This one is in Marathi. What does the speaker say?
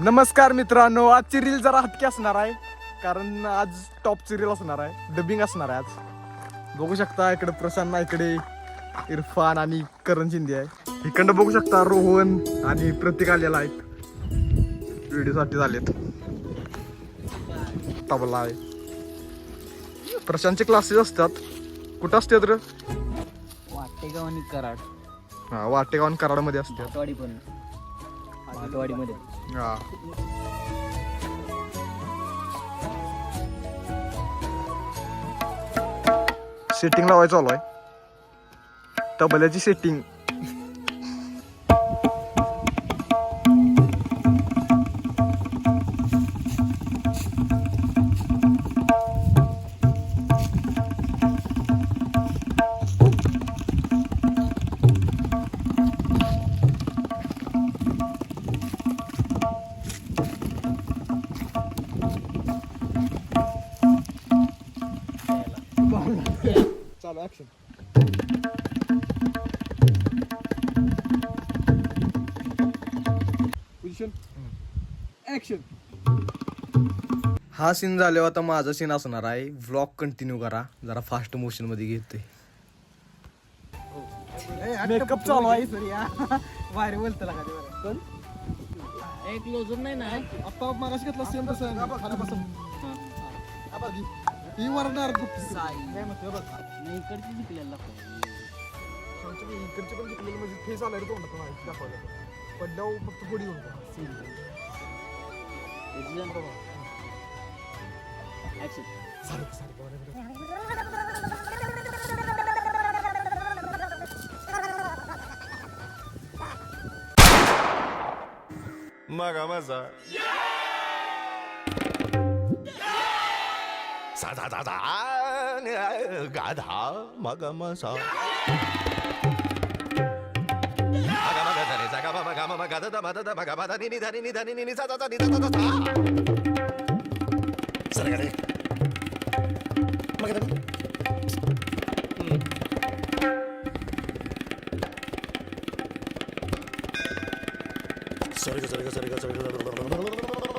नमस्कार मित्रांनो आजची रील जरा हटकी असणार आहे. कारण आज टॉपची रील असणार आहे. डबिंग असणार आहे आज. बघू शकता इकडे प्रसन्न इकडे इरफान आणि करण शिंदे आहे. इकडं बघू शकता रोहन आणि प्रतीक आलेला आहे. व्हिडिओसाठी झालेत. तबला आहे. प्रशांतचे क्लासेस असतात. कुठं असतात रे? वाटेगाव आणि कराड. हा वाटेगाव आणि कराडमध्ये असतात. भाटवाडी Ja. सेटिंग लावायचं चालू आहे तबल्याची सेटिंग चालू ऍक्शन पोझिशन ऍक्शन हा सीन झाल्यावर आता माझा सीन असणार आहे. व्लॉग कंटिन्यू करा. जरा फास्ट मोशनमध्ये घेते मेकअप चालू आहे. बाहेर बोलतो एक लोजर नाही ना. आता मागाशी घेतला सेम तसं. ही वरणार मी इकडची शिकलेला इकडचे पण शिकलेले म्हणजे फेस आला रे तोंडात दाखवलं. पडल्यावर फक्त पुढे येऊन मगा मजा సదా సదా గాధ మగమ సా సరగడే మగదడి సరిగా సరిగా సరిగా సరిగా